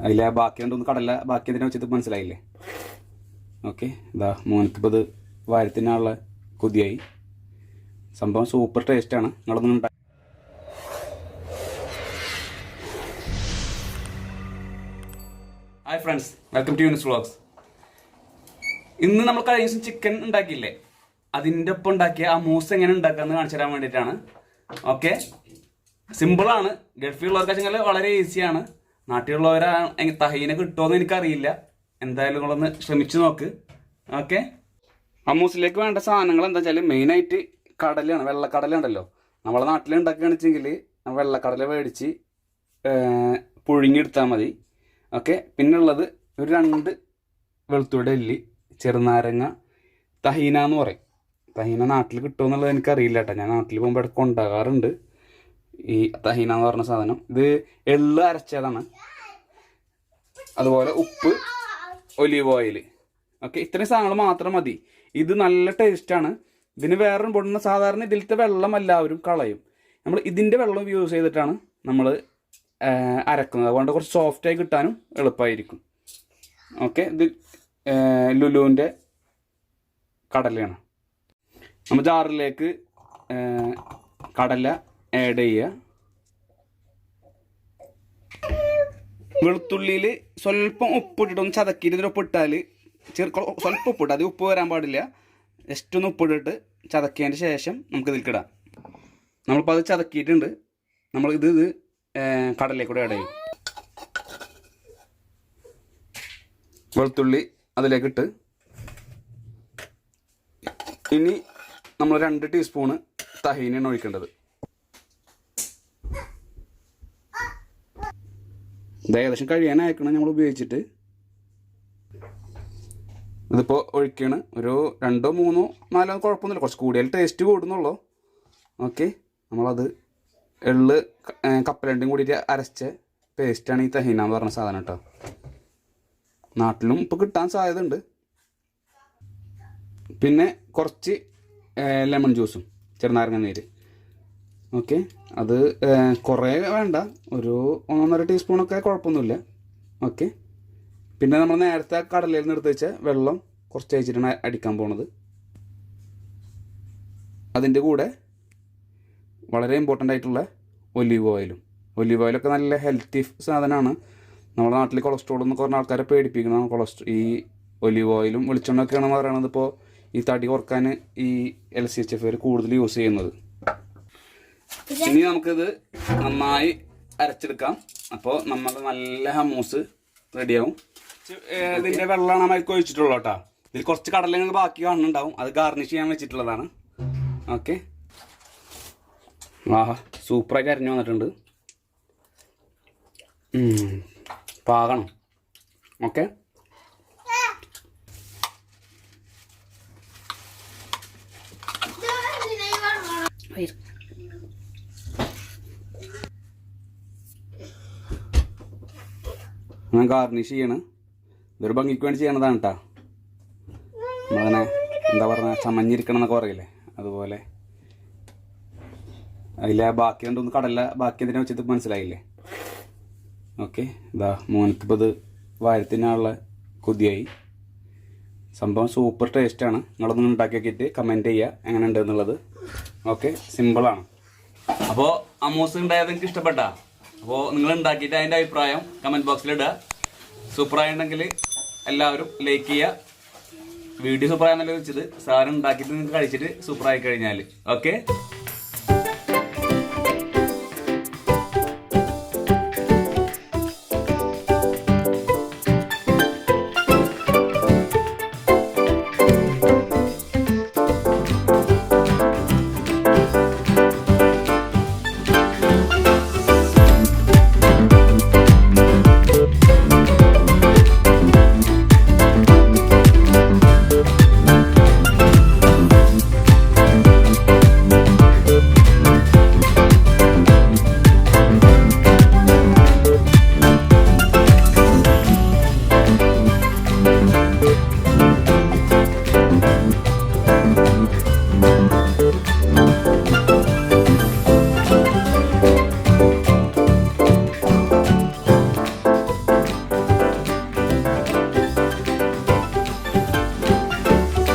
അതിലെ ബാക്കി രണ്ടൊന്ന് കടല ബാക്കി എന്തിനാ വെച്ചത് മനസ്സിലായില്ലേ? ഓക്കെ ഇതാ മോനക്കിപ്പോൾ ഇത് വാരത്തിനുള്ള കൊതിയായി. സംഭവം സൂപ്പർ ടേസ്റ്റാണ് നിങ്ങളൊന്നും ഉണ്ടാ hi friends welcome to Eunice vlogs ഇന്ന് നമ്മൾ കഴിഞ്ഞ ദിവസം ചിക്കൻ ഉണ്ടാക്കിയില്ലേ? അതിന്റെ ഒപ്പം ഉണ്ടാക്കിയ ആ മൂസ് എങ്ങനെ ഉണ്ടാക്കാമെന്ന് കാണിച്ചു തരാൻ വേണ്ടിയിട്ടാണ്. ഓക്കെ സിമ്പിളാണ് ഗൾഫിലുള്ളവർക്ക് വെച്ചാൽ വളരെ ഈസിയാണ് നാട്ടിലുള്ളവരാ തഹീന കിട്ടുമോയെന്ന് എനിക്കറിയില്ല. എന്തായാലും നിങ്ങളൊന്ന് ശ്രമിച്ചു നോക്ക്. ഓക്കെ? അമ്മൂസിലേക്ക് വേണ്ട സാധനങ്ങൾ എന്താ വെച്ചാൽ മെയിനായിട്ട് കടലയാണ് വെള്ളക്കടല ഉണ്ടല്ലോ നമ്മളെ നാട്ടിൽ ഉണ്ടാക്കുകയാണെന്ന് വെച്ചെങ്കിൽ വെള്ളക്കടല മേടിച്ച് പുഴുങ്ങിയെടുത്താൽ മതി. ഓക്കെ? പിന്നെ ഉള്ളത് ഒരു രണ്ട് വെളുത്തുവിടെ എല്ലി ചെറുനാരങ്ങ തഹീന എന്ന് പറയും. തഹീന നാട്ടിൽ കിട്ടുമെന്നുള്ളത് എനിക്കറിയില്ല കേട്ടോ. ഞാൻ നാട്ടിൽ പോകുമ്പോൾ ഇടയ്ക്ക് ഉണ്ടാകാറുണ്ട് ഈ തഹീന എന്ന് പറഞ്ഞ സാധനം. ഇത് എള്ള് അരച്ചതാണ്. അതുപോലെ ഉപ്പ് ഒലീവ് ഓയിൽ ഓക്കെ ഇത്രയും സാധനങ്ങൾ മാത്രം മതി. ഇത് നല്ല ടേസ്റ്റാണ് ഇതിന് വേറെ പൊടുന്ന സാധാരണ ഇതിലത്തെ വെള്ളം എല്ലാവരും കളയും. നമ്മൾ ഇതിന്റെ വെള്ളം യൂസ് ചെയ്തിട്ടാണ് നമ്മൾ അരക്കുന്നത്. അതുകൊണ്ട് കുറച്ച് സോഫ്റ്റായി കിട്ടാനും എളുപ്പമായിരിക്കും ഓക്കെ ഇത് ലുലുവിന്റെ കടലയാണ്. നമ്മൾ ജാറിലേക്ക് കടല ആഡ് ചെയ്യുക. വെളുത്തുള്ളിയിൽ സ്വല്പം ഉപ്പിട്ടിട്ട് ഒന്ന് ചതക്കിയിട്ട് ഉപ്പിട്ടാൽ ചെറു കൊ- സ്വല്പം ഉപ്പിട്ട് അത് ഉപ്പ് വരാൻ പാടില്ല. ജസ്റ്റ് ഒന്ന് ഉപ്പിട്ടിട്ട് ചതക്കിയതിന് ശേഷം നമുക്ക് ഇതിൽക്കിടാം നമ്മളിപ്പോൾ അത് ചതക്കിയിട്ടുണ്ട്. നമ്മൾ ഇത് ഇത് ഏഹ്, കടലയിൽ കൂടെ ആഡ് ചെയ്യും. വെളുത്തുള്ളി അതിലേക്കിട്ട് ഇനി നമ്മൾ രണ്ട് ടീസ്പൂണ് തഹീനാണ് ഒഴിക്കേണ്ടത്. ഇത് ഏകദേശം കഴിയാനായിക്കണം നമ്മൾ ഉപയോഗിച്ചിട്ട്. ഇതിപ്പോൾ ഒഴിക്കുകയാണ് ഒരു രണ്ടോ മൂന്നോ നാലോ കുഴപ്പമൊന്നുമില്ല. കുറച്ച് കൂടിയാൽ ടേസ്റ്റ് കൂടുന്നുള്ളൂ. ഓക്കെ നമ്മളത് എള്ള് കപ്പലണ്ടും കൂടിയിട്ട് അരച്ച പേസ്റ്റാണ് ഈ തഹീന എന്ന് പറഞ്ഞ സാധനം കേട്ടോ നാട്ടിലും ഇപ്പോൾ കിട്ടാൻ സാധ്യത ഉണ്ട് പിന്നെ കുറച്ച് ലെമൺ ജ്യൂസും ചെറുനാരങ്ങ നീര്. ഓക്കെ. അത് കുറേ വേണ്ട. ഒരു ഒന്നൊന്നര ടീസ്പൂണൊക്കെ കുഴപ്പമൊന്നുമില്ല. ഓക്കെ. പിന്നെ നമ്മൾ നേരത്തെ കടലിൽ നിന്ന് എടുത്ത് വെച്ച വെള്ളം കുറച്ച് അയച്ചിട്ടാണ് അടിക്കാൻ പോണത്. അതിന്റെ കൂടെ വളരെ ഇമ്പോർട്ടന്റ് ആയിട്ടുള്ള ഒലീവ് ഓയിലും. ഒലീവ് ഓയിലൊക്കെ നല്ല ഹെൽത്തി സാധനമാണ്. നമ്മുടെ നാട്ടിൽ കൊളസ്ട്രോൾ എന്ന് കുറഞ്ഞ ആൾക്കാരെ പേടിപ്പിക്കുന്നതാണ് കൊളസ്ട്രോൾ ഈ ഒലിവ് ഓയിലും വെളിച്ചെണ്ണൊക്കെയാണെന്ന് പറയുന്നത് ഇപ്പോൾ ഈ തടി കുറയ്ക്കാൻ ഈ എൽ സി എച്ച് എഫ് കൂടുതൽ യൂസ് ചെയ്യുന്നത്. ഇനി നമുക്കിത് നന്നായി അരച്ചെടുക്കാം. അപ്പോൾ നമ്മൾ നല്ല ഹമൂസ് റെഡിയാവും ഇതിന്റെ വെള്ളമാണ് നമ്മൾ ഒഴിച്ചിട്ടുള്ളൂ കേട്ടോ. ഇതിൽ കുറച്ച് കടലങ്ങൾ ബാക്കി കാണുന്നുണ്ടാവും. അത് ഗാർണിഷ് ചെയ്യാൻ വെച്ചിട്ടുള്ളതാണ്. ഓക്കെ ആഹാ സൂപ്പറായി അരിഞ്ഞു വന്നിട്ടുണ്ട്. പാകണം. ഓക്കെ ഞാൻ ഗാർണിഷ് ചെയ്യണ്. ഇതൊരു ഭംഗിക്ക് വേണ്ടി ചെയ്യണതാണ് കേട്ടോ നമ്മളങ്ങനെ എന്താ പറയുക ചമഞ്ഞിരിക്കണം എന്നൊക്കെ പറയില്ലേ? അതുപോലെ അതിലെ ബാക്കി രണ്ടൊന്ന് കടല ബാക്കി എന്തിനാ വെച്ചത് മനസ്സിലായില്ലേ? ഓക്കെ ഇതാ മോനക്കിപ്പോൾ ഇത് വാരത്തിനുള്ള കൊതിയായി. സംഭവം സൂപ്പർ ടേസ്റ്റാണ് നിങ്ങളൊന്ന് ഉണ്ടാക്കി നോക്കിയിട്ട് കമന്റ് ചെയ്യുക എങ്ങനെ ഉണ്ട് എന്നുള്ളത്. ഓക്കെ സിമ്പിളാണ് അപ്പോൾ അമൂസ് ഉണ്ടായത് എനിക്ക് ഇഷ്ടപ്പെട്ട? അപ്പോൾ നിങ്ങൾ ഉണ്ടാക്കിയിട്ട് അതിന്റെ അഭിപ്രായം കമന്റ് ബോക്സിൽ ഇടുക സൂപ്പറായിട്ടുണ്ടെങ്കിൽ എല്ലാവരും ലൈക്ക് ചെയ്യുക വീഡിയോ സൂപ്പറായെന്നല്ല വെച്ചത് സാധനം ഉണ്ടാക്കിയിട്ട് നിങ്ങൾക്ക് കഴിച്ചിട്ട് സൂപ്പറായി കഴിഞ്ഞാൽ ഓക്കെ